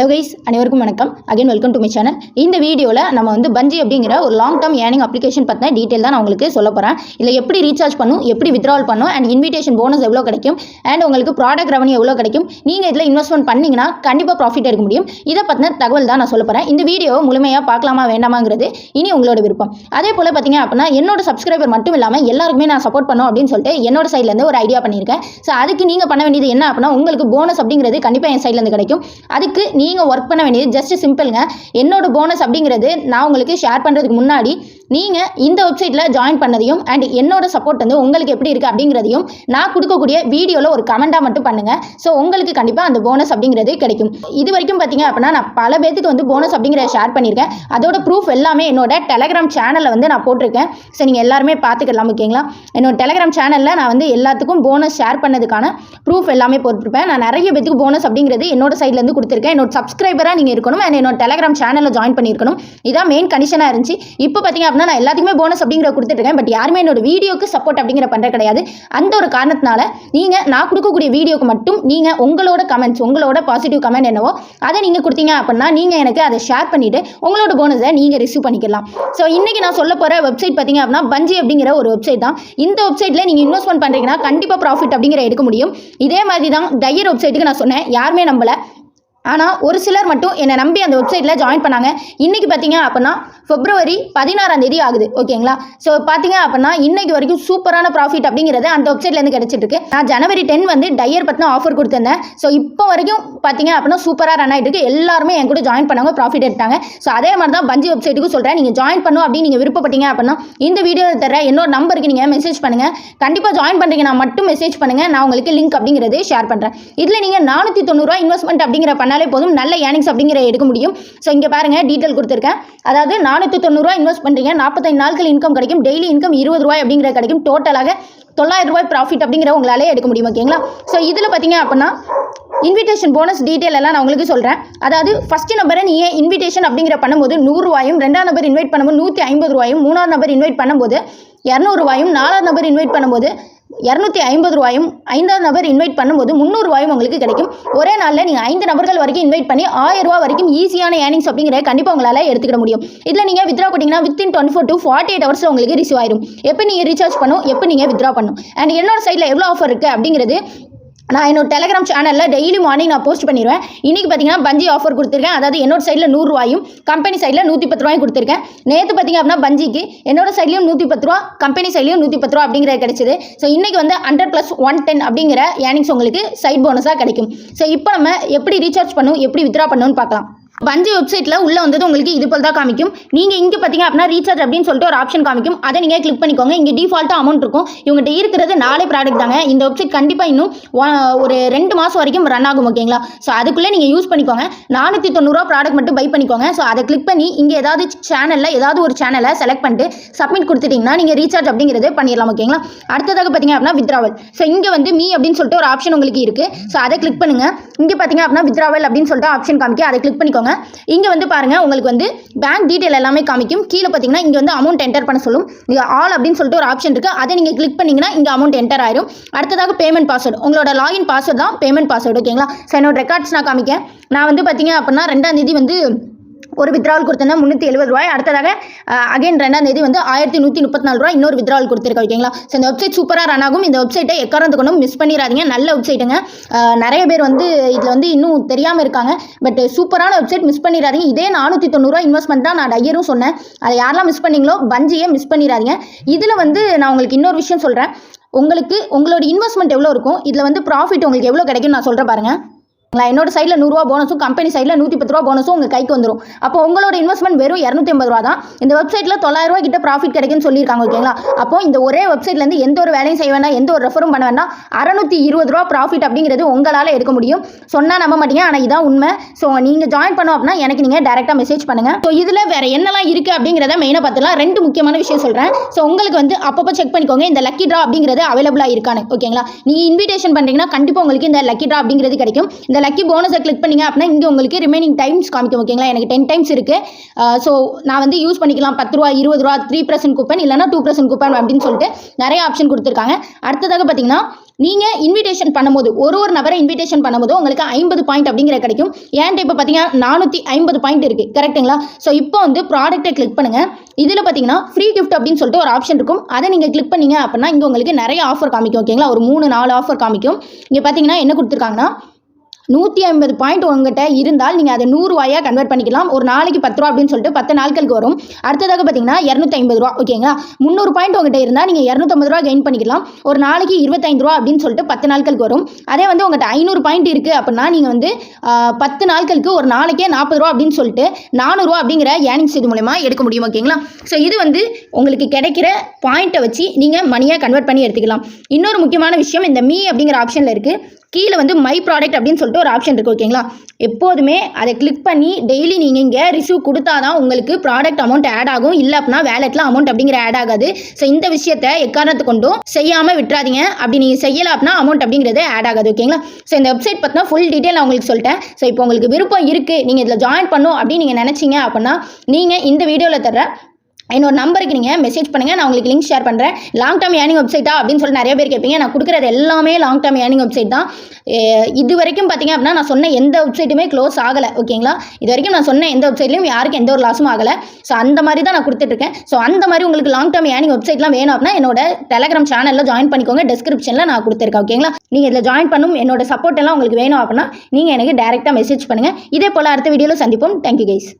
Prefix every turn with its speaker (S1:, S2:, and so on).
S1: Hello guys அனைவருக்கும் வணக்கம். Again welcome to my channel இந்த வீடியோவில் நம்ம வந்து பஞ்சி அப்படிங்கிற ஒரு லாங் டேர்ம் ஏர்னிங் அப்ளிகேஷன் பற்றின டீட்டெயில் தான் நான் உங்களுக்கு சொல்ல போகிறேன் இதில் எப்படி ரீசார்ஜ் பண்ணும் எப்படி வித்ராவல் பண்ணும் அண்ட் இன்விடேஷன் போனஸ் எவ்வளோ கிடைக்கும் அண்ட் உங்களுக்கு ப்ராடக்ட் ரெவன்யூ எவ்வளோ கிடைக்கும் நீங்கள் இதில் இன்வெஸ்ட்மெண்ட் பண்ணிங்கன்னா கண்டிப்பாக ப்ராஃபிட் எடுக்க முடியும். இதை பற்றின தகவல் தான் நான் சொல்ல போகிறேன் இந்த வீடியோவை முழுமையாக பார்க்கலாமா வேண்டாமாங்கிறது இனி உங்களோட விருப்பம். அதே போல் பார்த்தீங்க அப்படின்னா என்னோட சப்ஸ்கிரைபர் மட்டும் இல்லாமல் எல்லாருக்குமே நான் சப்போர்ட் பண்ணோம் அப்படின்னு சொல்லிட்டு என்னோட சைட்லேருந்து ஒரு ஐடியா பண்ணியிருக்கேன். ஸோ அதுக்கு நீங்கள் பண்ண வேண்டியது என்ன அப்படின்னா உங்களுக்கு போனஸ் அப்படிங்கிறது கண்டிப்பாக என் சைட்லேருந்து கிடைக்கும். அதுக்கு நீ நீங்கள் ஒர்க் பண்ண வேண்டியது ஜஸ்ட் சிம்பிளுங்க என்னோட போனஸ் அப்படிங்கிறது நான் உங்களுக்கு ஷேர் பண்ணுறதுக்கு முன்னாடி நீங்கள் இந்த வெப்சைட்டில் ஜாயின் பண்ணதையும் அண்ட் என்னோட சப்போர்ட் வந்து உங்களுக்கு எப்படி இருக்குது அப்படிங்கிறதையும் நான் கொடுக்கக்கூடிய வீடியோவில் ஒரு கமெண்ட்டாக மட்டும் பண்ணுங்கள் ஸோ உங்களுக்கு கண்டிப்பாக அந்த போனஸ் அப்படிங்கிறது கிடைக்கும். இது வரைக்கும் பார்த்தீங்க அப்படின்னா நான் பல பேத்துக்கு வந்து போனஸ் அப்படிங்கிறத ஷேர் பண்ணியிருக்கேன். அதோட ப்ரூஃப் எல்லாமே என்னோட டெலகிராம் சேனலில் வந்து நான் போட்டிருக்கேன். ஸோ நீங்கள் எல்லாருமே பார்த்துக்கலாம் ஓகேங்களா? என்னோட டெலகிராம் சேனலில் நான் வந்து எல்லாத்துக்கும் போனஸ் ஷேர் பண்ணதுக்கான ப்ரூஃப் எல்லாமே போட்டிருப்பேன். நான் நிறைய பேத்துக்கு போனஸ் அப்படிங்கிறது என்னோட சைட்லேருந்து கொடுத்துருக்கேன். என்னோட சப்ஸ்கிரைபராக நீங்கள் இருக்கணும் அண்ட் என்னோட டெலகிராம் சேனலில் ஜாயின் பண்ணியிருக்கணும். இதான் மெயின் கண்டிஷனாக இருந்துச்சு. இப்போ பார்த்தீங்க அப்படின்னா நான் எல்லாத்துக்குமே போனஸ் அப்படிங்கிற கொடுத்துட்ருக்கேன் பட் யாருமே என்னோட வீடியோக்கு சப்போர்ட் அப்படிங்கிற பண்ணுற கிடையாது. அந்த ஒரு காரணத்தினால நீங்கள் நான் கொடுக்கக்கூடிய வீடியோக்கு மட்டும் நீங்கள் உங்களோட கமெண்ட்ஸ் உங்களோட பாசிட்டிவ் கமெண்ட் என்னவோ அதை நீங்கள் கொடுத்தீங்க அப்படின்னா நீங்கள் எனக்கு அதை ஷேர் பண்ணிவிட்டு உங்களோட போனஸை நீங்கள் ரிசீவ் பண்ணிக்கலாம். ஸோ இன்றைக்கி நான் சொல்ல போகிற வெப்சைட் பார்த்தீங்க அப்படின்னா பஞ்சி அப்படிங்கிற ஒரு வெப்சைட் தான். இந்த வெப்சைட்டில் நீங்கள் இன்வெஸ்ட்மெண்ட் பண்ணுறீங்கன்னா கண்டிப்பாக ப்ராஃபிட் அப்படிங்கிற எடுக்க முடியும். இதே மாதிரி தான் டையர் வெப்சைட்டுக்கு நான் சொன்னேன். யாருமே நம்பலை. ஆனால் ஒரு சிலர் மட்டும் என்னை நம்பி அந்த வெப்சைட்டில் ஜாயின் பண்ணாங்க. இன்றைக்கி பார்த்தீங்க அப்படின்னா ஃபெப்ரவரி பதினாறாம் தேதி ஆகுது ஓகேங்களா ஸோ பார்த்தீங்க அப்படின்னா இன்றைக்கு வரைக்கும் சூப்பரான ப்ராஃபிட் அப்படிங்கிறது அந்த வெப்சைட்லேருந்து கிடச்சிட்டு இருக்கு நான் ஜனவரி டென் வந்து டையர் பற்றின ஆஃபர் கொடுத்துருந்தேன். ஸோ இப்போ வரைக்கும் பார்த்தீங்க அப்படின்னா சூப்பராக ரன் ஆகிட்டு இருக்கு எல்லாருமே என் கூட ஜாயின் பண்ணவங்க ப்ராஃபிட் எடுத்தாங்க. ஸோ அதே மாதிரி தான் பஞ்சு வெப்சைட்டுக்கு சொல்கிறேன் நீங்கள் ஜாயின் பண்ணும் அப்படின்னு நீங்கள் விருப்பப்பட்டீங்க அப்படின்னா இந்த வீடியோ தர என்னோட நம்பருக்கு நீங்கள் மெசேஜ் பண்ணுங்கள் கண்டிப்பாக ஜாயின் பண்ணுறீங்க நான் மட்டும் மெசேஜ் பண்ணுங்கள் நான் உங்களுக்கு லிங்க் அப்படிங்கிறது ஷேர் பண்ணுறேன் இதில் நீங்கள் நானூற்றி தொண்ணூறுரூவா இன்வெஸ்ட்மெண்ட் அப்படிங்கிற பண்ணாலே போதும். நல்ல ஏர்னிங்ஸ் அப்படிங்கிற எடுக்க முடியும். ஸோ இங்கே பாருங்கள் டீட்டெயில் கொடுத்துருக்கேன். அதாவது நானூற்றி தொண்ணூறுரூவா இன்வெஸ்ட் பண்ணுறீங்க நாற்பத்தைந்து நாட்கள் இன்கம் கிடைக்கும். டெய்லி இன்கம் இருபது ரூபாய் அப்படிங்கிற கிடைக்கும். டோட்டலாக தொள்ளாயிரம் ரூபாய் ப்ராஃபிட் அப்படிங்கிற உங்களாலே எடுக்க முடியும் ஓகேங்களா ஸோ இதில் பார்த்தீங்க அப்படின்னா இன்விடேஷன் போனஸ் டீட்டெயில் எல்லாம் நான் உங்களுக்கு சொல்கிறேன் அதாவது ஃபஸ்ட்டு நம்பரை நீங்கள் இன்விடேஷன் அப்படிங்கிற பண்ணும்போது நூறுரூவாயும் ரெண்டாம் நம்பர் இன்வைட் பண்ணும்போது நூற்றி ஐம்பது ரூபாயும் மூணாவது நம்பர் இன்வைட் பண்ணும்போது இரநூறுவாயும் நாலாவது நம்பர் இன்வைட் பண்ணும்போது இரநூத்தி ஐம்பது ரூபாயும் ஐந்தாவது நபர் இன்வைட் பண்ணும்போது முந்நூறுவாயும் உங்களுக்கு கிடைக்கும். ஒரே நாளில் நீங்கள் ஐந்து நபர்கள் வரைக்கும் இன்வைட் பண்ணி ஆயிரம் ரூபா வரைக்கும் ஈஸியான ஏர்னிங்ஸ் அப்படிங்கிற கண்டிப்பாக உங்களால் எடுத்துக்கிட முடியும். இதில் நீங்கள் வித்ரா போட்டிங்கன்னா within twenty four to forty eight ஹவர்ஸில் உங்களுக்கு ரிசீவ் ஆயிரும். எப்போ நீங்கள் ரீசார்ஜ் பண்ணும் எப்போ நீங்கள் வித்ரா பண்ணும். அண்ட் என்னோட சைடில் எவ்வளோ ஆஃபர் இருக்குது அப்படிங்கிறது நான் என்னோட டெலகிராம் சேனலில் டெய்லி மார்னிங் நான் போஸ்ட் பண்ணிடுவேன் இன்றைக்கி பார்த்தீங்கன்னா பஞ்சி ஆஃபர் கொடுத்துருக்கேன். அதாவது என்னோட சைடில் நூறுரூவாயும் கம்பெனி சைடில் நூற்றி பத்து ரூபாயும் கொடுத்துருக்கேன். நேற்று பார்த்தீங்க அப்படின்னா பஞ்சிக்கு என்னோட சைட்லையும் நூற்றி பத்து ரூபா கம்பெனி சைட்லையும் நூற்றி பத்து ரூபா அப்படிங்கிறது கிடைச்சிது. ஸோ இன்றைக்கி வந்து ஹண்ட்ரட் ப்ளஸ் ஒன் டென் அப்படிங்கிற ஏர்னிங்ஸ் உங்களுக்கு சைட் போனஸாக கிடைக்கும். ஸோ இப்போ நம்ம எப்படி ரீசார்ஜ் பண்ணும் எப்படி வித்ரா பண்ணணும்னு பார்க்கலாம். வஞ்சி வெப்சைட்டில் உள்ளே வந்தது உங்களுக்கு இது போல் தான் காமிக்கும். நீங்கள் இங்கே பார்த்தீங்க அப்படின்னா ரீசார்ஜ் அப்படின்னு சொல்லிட்டு ஒரு ஆப்ஷன் காமிக்கும். அதை நீங்கள் கிளிக் பண்ணிக்கோங்க. இங்கே டிஃபால்ட்டாக அமௌண்ட் இருக்கும். இவங்ககிட்ட இருக்கிறது நாலே ப்ராடக்ட் தாங்க. இந்த வெப்சைட் கண்டிப்பாக இன்னும் ஒரு ரெண்டு மாதம் வரைக்கும் ரன் ஆகும் ஓகேங்களா ஸோ அதுக்குள்ளே நீங்கள் யூஸ் பண்ணிக்கோங்க. நானூற்றி தொண்ணூறுரூவா ப்ராடக்ட் மட்டும் பை பண்ணிக்கோங்க. ஸோ அதை கிளிக் பண்ணி இங்கே ஏதாவது சேனலில் ஏதாவது ஒரு சேனலை செலக்ட் பண்ணிட்டு சப்மிட் கொடுத்துட்டிங்கன்னா நீங்கள் ரீசார்ஜ் அப்படிங்கிறது பண்ணிடலாம் ஓகேங்களா அடுத்ததாக பார்த்தீங்க அப்படின்னா வித்ராவல் ஸோ இங்கே வந்து மீ அப்படின்னு சொல்லிட்டு ஒரு ஆப்ஷன் உங்களுக்கு இருக்குது ஸோ அதை கிளிக் பண்ணுங்கள் இங்கே பார்த்தீங்க அப்படின்னா வித்ராவல் அப்படின்னு சொல்லிட்டு ஆப்ஷன் காமிக்க. அதை கிளிக் பண்ணிக்கோங்க. இங்கே வந்து பாருங்கள் உங்களுக்கு வந்து பேங்க் டீட்டெயில் எல்லாமே காமிக்கும். கீழே பார்த்தீங்கன்னா இங்கே வந்து அமௌண்ட் என்டர் பண்ண சொல்லும். இங்கே ஆல் அப்படின்னு சொல்லிட்டு ஒரு ஆப்ஷன் இருக்குது அதை நீங்கள் கிளிக் பண்ணிங்கன்னா இங்கே அமௌண்ட் என்டர் ஆயிரும். அடுத்ததாக பேமெண்ட் பாஸ்வேர்டு உங்களோட லாகின் பாஸ்வேர்டு தான் பேமெண்ட் பாஸ்வேர்டு ஓகேங்களா ஸோ என்னோட ரெக்கார்ட்ஸ் நான் காமிக்கேன் நான் வந்து பார்த்தீங்க அப்படின்னா ரெண்டாம் தேதி வந்து ஒரு வித்ராவல் கொடுத்திருந்தேன் முந்நூற்றி எழுபது ரூபாய். அடுத்ததாக அகைன் ரெண்டாம் தேதி வந்து ஆயிரத்தி நூற்றி முப்பத்தி நாலு ரூபாய் இன்னொரு வித்ராவல் கொடுத்துருக்கேன் ஓகேங்களா ஸோ இந்த வெப்சைட் சூப்பராக ரன் ஆகும். இந்த வெப்சைட்டை எக்காரந்து கொண்டும் மிஸ் பண்ணிடாதீங்க நல்ல வெப்சைட்டுங்க நிறைய பேர் வந்து இதில் வந்து இன்னும் தெரியாமல் இருக்காங்க. பட் சூப்பரான வெப்சைட் மிஸ் பண்ணிடாதீங்க இதே நானூற்றி தொண்ணூறுரூவா இன்வெஸ்ட்மெண்ட் தான் நான் டையரும் சொன்னேன். அதை யாரெல்லாம் மிஸ் பண்ணீங்களோ பஞ்சியை மிஸ் பண்ணிடாதீங்க இதில் வந்து நான் உங்களுக்கு இன்னொரு விஷயம் சொல்கிறேன் உங்களுக்கு உங்களோட இன்வெஸ்ட்மெண்ட் எவ்வளோ இருக்கும்? இதில் வந்து ப்ராஃபிட் உங்களுக்கு எவ்வளோ கிடைக்கும் நான் சொல்கிறேன் பாருங்கள் என்னோட சைடில் நூறுரூவா போனஸும் கம்பெனி சைடில் நூற்றி பத்து ரூபா போனஸும் உங்கள் கைக்கு வந்துடும் அப்போ உங்களோட இன்வெஸ்ட்மெண்ட் வெறும் இரநூத்தி ஐம்பது ரூபா தான். இந்த வெப்சைட்டில் தொள்ளாயிரம் ரூபா கிட்ட ப்ராஃபிட் கிடைக்குன்னு சொல்லியிருக்காங்க ஓகேங்களா? அப்போ இந்த ஒரே வெப்சைட்லேருந்து எந்த ஒரு வேலையும் செய்ய வேண்டாம் எந்த ஒரு ரெஃபரும் பண்ண வேண்டாம். அறநூற்றி இருபது ரூபா ப்ராஃபிட் அப்படிங்கிறது உங்களால் எடுக்க முடியும். சொன்னால் நம்ப மாட்டீங்க ஆனால் இதான் உண்மை. ஸோ நீங்கள் ஜாயின் பண்ணோம் அப்படின்னா எனக்கு நீங்கள் டேரெக்டாக மெசேஜ் பண்ணுங்கள் ஸோ இதில் வேறு என்னெல்லாம் இருக்குது அப்படிங்கிறத மெயினாக பார்த்துலாம் ரெண்டு முக்கியமான விஷயம் சொல்கிறேன் ஸோ உங்களுக்கு வந்து அப்பப்போ செக் பண்ணிக்கோங்க இந்த லக்கி ட்ரா அப்படிங்கிறது அவைலபிளாக இருக்கானு ஓகேங்களா? நீங்கள் இன்விடேஷன் பண்ணுறீங்கன்னா கண்டிப்பாக உங்களுக்கு இந்த லக்கி ட்ரா அப்படிங்கிறது கிடைக்கும். இந்த லக்கி போனஸை கிளிக் பண்ணீங்க அப்படின்னா இங்கே உங்களுக்கு ரிமைனிங் டைம்ஸ் காமிக்கும் ஓகேங்களா எனக்கு டென் டைம்ஸ் இருக்குது ஸோ நான் வந்து யூஸ் பண்ணிக்கலாம். பத்து ரூபா இருபது ரூபா த்ரீ பர்சன்ட் கூப்பன் இல்லைனா டூ பர்சன்ட் கூப்பன் அப்படின்னு சொல்லிட்டு நிறைய ஆப்ஷன் கொடுத்துருக்காங்க. அடுத்ததாக பார்த்தீங்கன்னா நீங்கள் இன்விடேஷன் பண்ணும்போது ஒரு ஒரு நபரை இன்விடேஷன் பண்ணும்போது உங்களுக்கு ஐம்பது பாயிண்ட் அப்படிங்கிற கிடைக்கும். ஏன்ட்டு இப்போ பார்த்தீங்கன்னா நானூற்றி ஐம்பது பாயிண்ட் இருக்குது கரெக்ட்டுங்களா ஸோ இப்போ வந்து ப்ராடக்ட்டை கிளிக் பண்ணுங்கள் இதில் பார்த்தீங்கன்னா ஃப்ரீ கிஃப்ட் அப்படின்னு சொல்லிட்டு ஒரு ஆப்ஷன் இருக்கும். அதை நீங்கள் கிளிக் பண்ணீங்க அப்படின்னா இங்கே உங்களுக்கு நிறைய ஆஃபர் காமிக்கும் ஓகேங்களா ஒரு மூணு நாலு ஆஃபர் காமிக்கும். இங்கே பார்த்தீங்கன்னா என்ன கொடுத்துருக்காங்கன்னா நூற்றி ஐம்பது பாயிண்ட் உங்ககிட்ட இருந்தால் நீங்கள் அதை நூறுரூவாயாக கன்வெர்ட் பண்ணிக்கலாம். ஒரு நாளைக்கு பத்து ரூபா அப்படின்னு சொல்லிட்டு பத்து நாட்களுக்கு வரும். அடுத்ததாக பார்த்தீங்கன்னா இரநூத்தி ஐம்பது ரூபா. ஓகேங்களா முந்நூறு பாயிண்ட் உங்ககிட்ட இருந்தால் நீங்கள் இரநூத்தம்பது ரூபா கெயின் பண்ணிக்கலாம். ஒரு நாளைக்கு இருபத்தைந்து ரூபா அப்படின்னு சொல்லிட்டு பத்து நாட்களுக்கு வரும். அதே வந்து உங்கள்கிட்ட ஐநூறு பாயிண்ட் இருக்குது அப்படின்னா நீங்கள் வந்து பத்து நாட்களுக்கு ஒரு நாளைக்கே நாற்பது ரூபா அப்படின்னு சொல்லிட்டு நானூறுரூவா அப்படிங்கிற ஏர்னிங்ஸ் இது மூலயமா எடுக்க முடியும். ஓகேங்களா ஸோ இது வந்து உங்களுக்கு கிடைக்கிற பாயிண்ட்டை வச்சு நீங்கள் மணியாக கன்வெர்ட் பண்ணி எடுத்துக்கலாம். இன்னொரு முக்கியமான விஷயம் இந்த மீ அப்படிங்கிற ஆப்ஷனில் இருக்குது கீழே வந்து மை ப்ராடக்ட் அப்படின்னு சொல்லிட்டு ஒரு ஆப்ஷன் இருக்குது ஓகேங்களா எப்போதுமே அதை கிளிக் பண்ணி டெய்லி நீங்கள் இங்கே ரிசீவ் கொடுத்தா தான் உங்களுக்கு ப்ராடக்ட் அமௌண்ட் ஆட் ஆகும். இல்லை அப்படின்னா வேலெட்டில் அமௌண்ட் அப்படிங்கிற ஆட் ஆகாது. ஸோ இந்த விஷயத்தை எக்காரணத்து கொண்டும் செய்யாமல் விட்டுறாதீங்க. அப்படி நீங்கள் செய்யலாம் அப்படின்னா அமௌண்ட் அப்படிங்கிறது ஆட் ஆகாது ஓகேங்களா ஸோ இந்த வெப்சைட் பற்றினா ஃபுல் டீட்டெயில் நான் உங்களுக்கு சொல்லிட்டேன். ஸோ இப்போ உங்களுக்கு விருப்பம் இருக்குது நீங்கள் இதில் ஜாயின் பண்ணும் அப்படின்னு நீங்கள் நினச்சிங்க அப்படின்னா நீங்கள் இந்த வீடியோவில் தர என்னோட நம்பருக்கு நீங்கள் மெசேஜ் பண்ணுங்கள் நான் உங்களுக்கு லிங்க் ஷேர் பண்ணுறேன் லாங் டேர்ம் ஏர்னிங் வெப்சைட்டா அப்படின்னு சொல்லி நிறைய பேர் கேட்பீங்க. நான் கொடுக்குறது எல்லாமே லாங் டேர்ம் ஏர்னிங் வெப்சைட் தான். இது வரைக்கும் பார்த்தீங்க அப்படின்னா நான் சொன்ன எந்த வெப்சைட்டுமே க்ளோஸ் ஆகலை. ஓகேங்களா இது வரைக்கும் நான் சொன்ன எந்த வெப்சைட்லையும் யாருக்கும் எந்த ஒரு லாஸும் ஆகலை. ஸோ அந்த மாதிரி தான் நான் கொடுத்துட்ருக்கேன் ஸோ அந்த மாதிரி உங்களுக்கு லாங் டேர்ம் ஏர்னிங் வெப்சைட்லாம் வேணும் அப்படின்னா என்னோட டெலகிராம் சேனலில் ஜாயின் பண்ணிக்கோங்க. டிஸ்கிரிப்ஷனில் நான் கொடுத்துருக்கேன். ஓகேங்களா நீங்கள் இதில் ஜாயின் பண்ணும் என்னோட சப்போர்ட் எல்லாம் உங்களுக்கு வேணும் அப்படின்னா நீங்கள் எனக்கு டேரெக்டாக மெசேஜ் பண்ணுங்கள் இதே போல் அடுத்த வீடியோவில் சந்திப்போம். Thank you guys